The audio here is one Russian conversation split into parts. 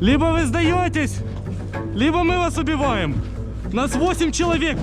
Либо вы сдаетесь, либо мы вас убиваем. Нас 8 человек.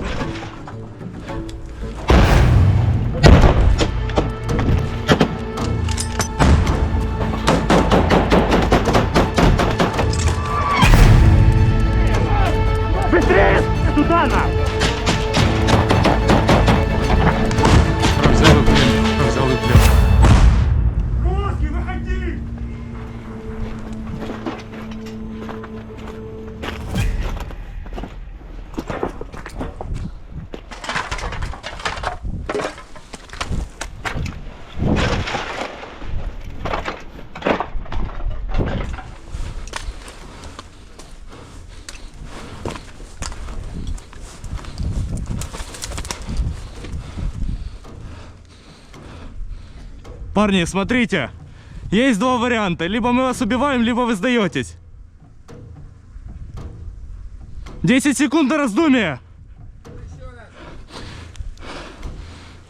Парни, смотрите. Есть два варианта. Либо мы вас убиваем, либо вы сдаетесь. 10 секунд на раздумие.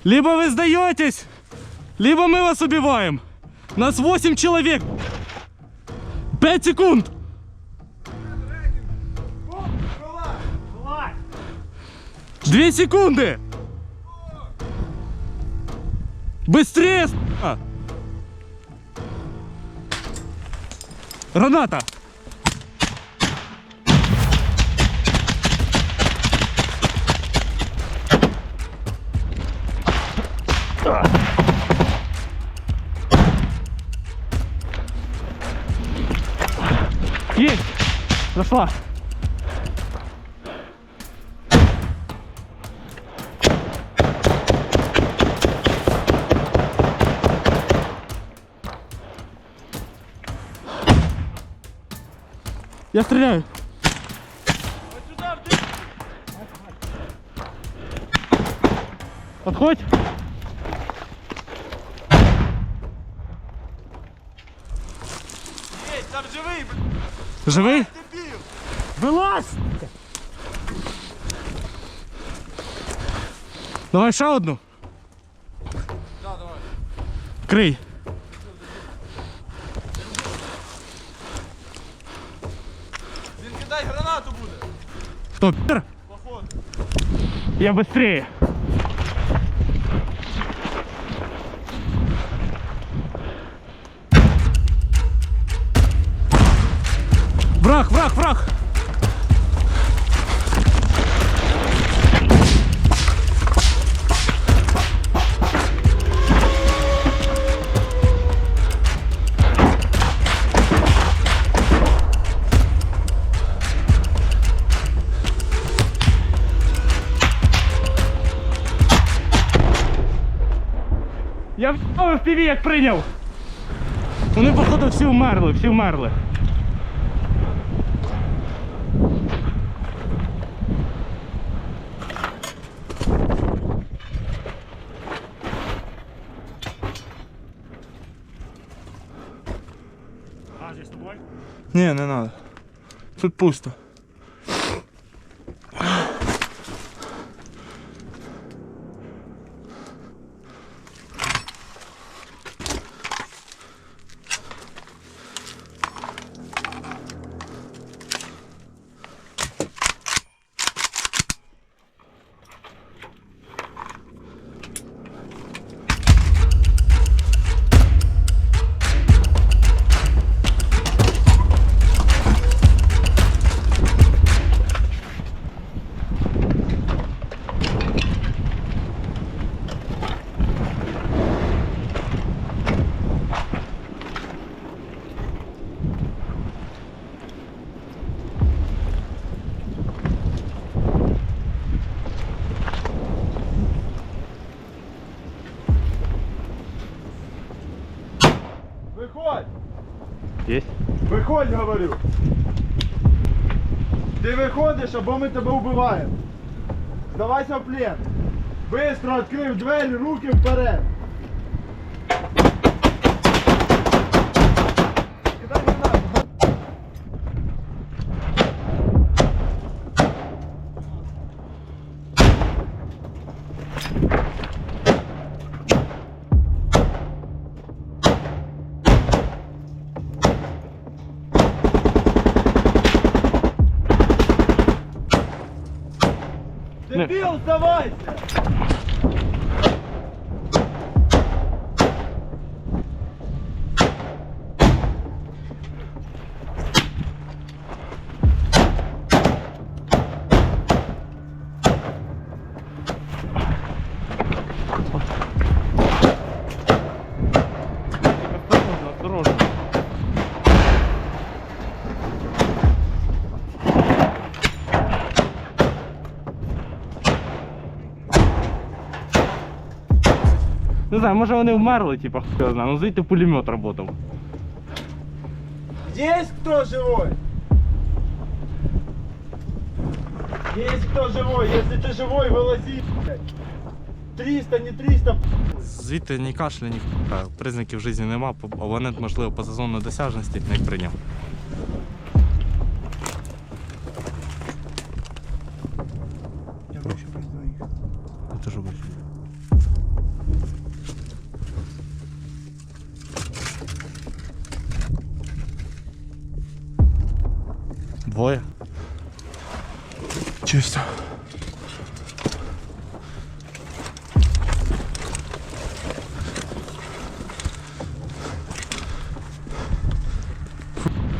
Либо вы сдаетесь, либо мы вас убиваем. Нас 8 человек. 5 секунд. Две секунды. Быстрее! с***а! Граната! Есть! Зашла! Я стреляю! Подходь! Там живий, Живий? дебіл! Вилазь! Давай ще одну. Да, давай. Крий. Кидай гранату буде. Хто пір? Походу. Я быстрее. Враг, враг, враг! в піві як прийняв. Вони, походу, всі вмерли, всі вмерли. А, здесь с тобой? Ні, не треба. Тут пусто. Виходь, говорю! Ти виходиш, або ми тебе вбиваємо. Здавайся в плен. Бистро відкрив двері, руки вперед. Дебил, сдавайся! Не знаю, може вони вмерли, типа, хуй його знає, ну звідти пулемет работав. Есть кто живой? Есть кто живой? Если ты живой, вылази. блядь. 300, не 300. Звідти ні кашля, ні хуя. признаків житті нема, по- абонент, можливо, поза зоною досяжності не прийняв.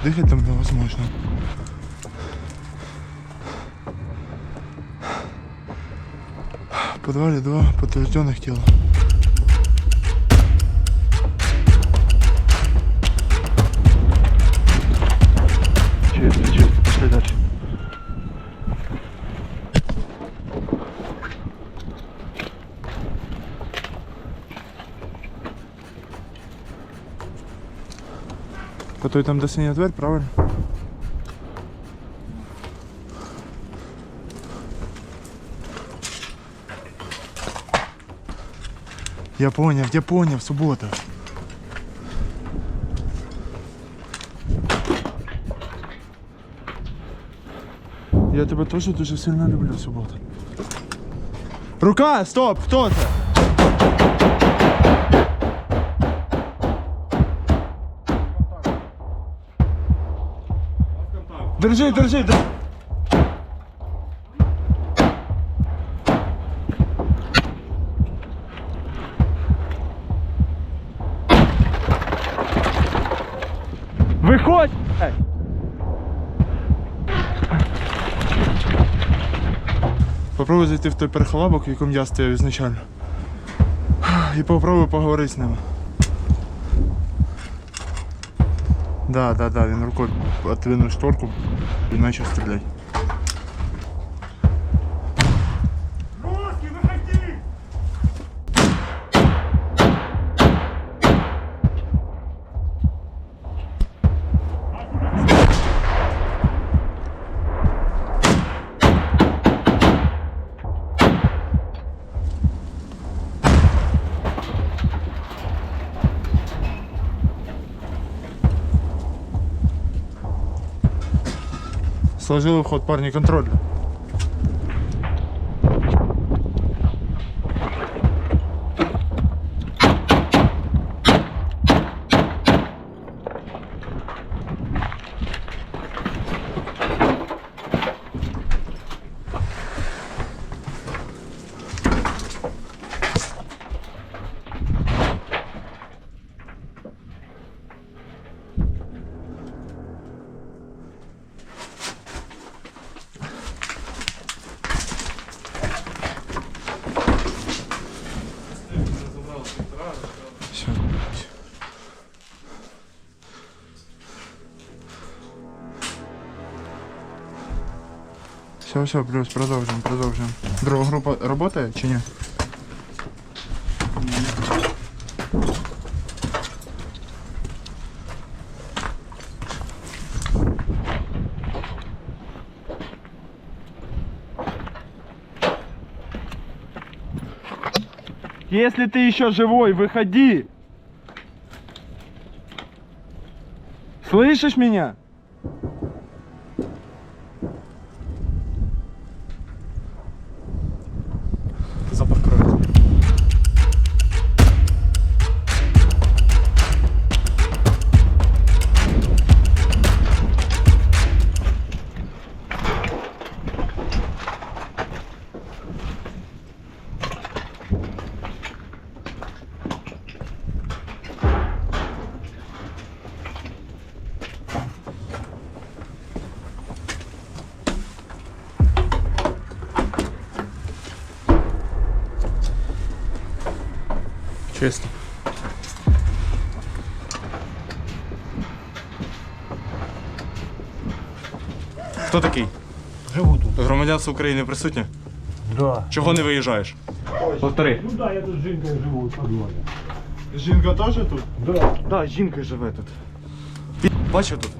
Дыхать там невозможно. В подвале два подтвержденных тела. Той там де синя дверь, правильно? Я поняв, я поняв, субота. Я тебе теж дуже сильно люблю, субота. Рука, стоп, хто це? Держи, держи, держи. Виходь! Попробуй зайти в той перехолабок, в якому я стояв ізначально. І попробуй поговорити з ним. Да, да, да, він рукою отвинув шторку і почав стріляти. Сложили вход, парні, контроль. Все, все, плюс, продовжуємо, продовжуємо. Друга група працює чи ні? Если ты еще живой, выходи. Слышишь меня? Чисто. Хто такий? Живу тут. Громадянство України присутнє? Да. Чого не виїжджаєш? Повтори. Ну да, я тут с Женькой живу в подвале. Жінка теж тут? Да. Так, жінка живе тут. Пі- Бачив тут?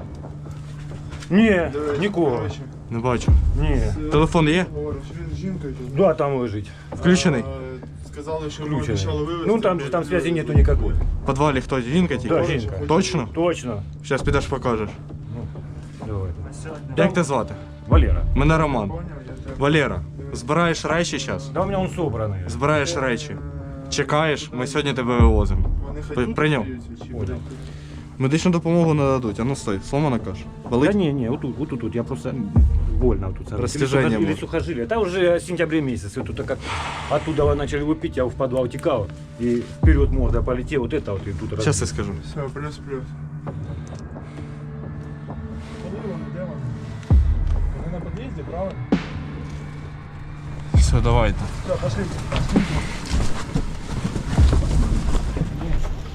Не, нікого. Не бачу. Не. Телефон є? Він тут. Да, там лежить. Включений. А, Сказали, що ми Включений. обіцяли вивезти. Ну там же там связи нету никакой. В підвалі хто? Жінка тільки? Да, жінка. Точно? Точно. Зараз підеш покажеш. Давай. Як тебе звати? Валера. Мене Роман. Поняв, я тебе. Валера, збираєш речі зараз? Да у меня он собранный. Збираєш речі. Чекаєш, ми сьогодні тебе вивозимо. Вони При- хотять прийняв. подивитися, чи Понял. Медичну допомогу не дадуть. А ну стой, сломана каш. Да Болить? не, не, вот тут, вот тут, вот я просто больно вот тут. сразу. Растяжение Или, сухожилие, или может. сухожилие. Это уже сентябрь месяц. Вот тут как оттуда начали выпить, я в подвал текал. И вперед морда полетел. Вот это вот и тут. раз- Зараз я скажу. Все, плюс плюс. Коли вони, де вони? Вони на під'їзді, правильно? Все, давайте. Все, пошли.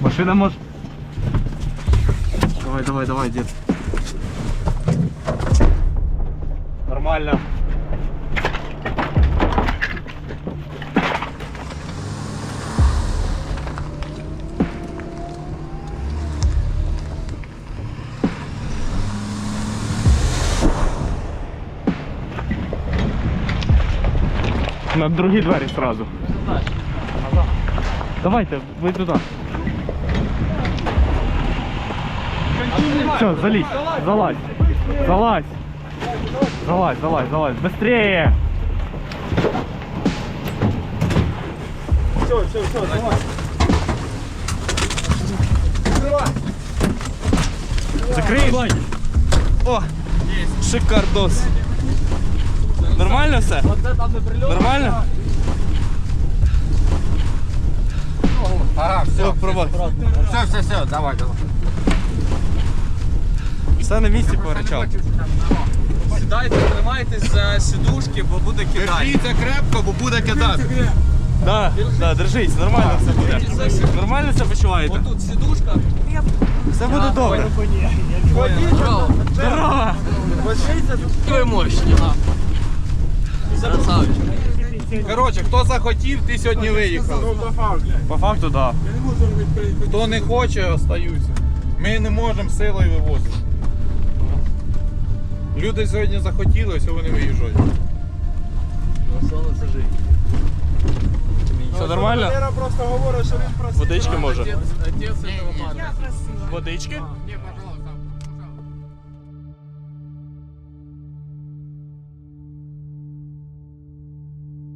Машина може. Давай, давай, давай, дід. Нормально. На другі двері сразу. Давайте, ви туди. Все, залезь, залазь, залазь. Залазь, залазь, залазь, быстрее! Все, все, все, давай. Закрий! О! Шикардос! Нормально все? Нормально? Ага, все, Все, пробуй. все, все, все, давай, давай. Все на місці поричав. Сідайте, тримайтесь за сідушки, бо буде кидати. Держіться крепко, бо буде кидати. Да, да, держись, нормально все буде. Нормально себе почуваєте? Тут сідушка. Все буде добре. Здорово! Ви мощні. Красавчик. Коротше, хто захотів, ти сьогодні виїхав. По факту, да. Хто не хоче, остаюся. Ми не можемо силою вивозити. Люди сьогодні захотіли, ось вони виїжджають. Все нормально? Валера просто говорить, що він просив. Водички може? Отець этого парня. Водички? Пожалуйста.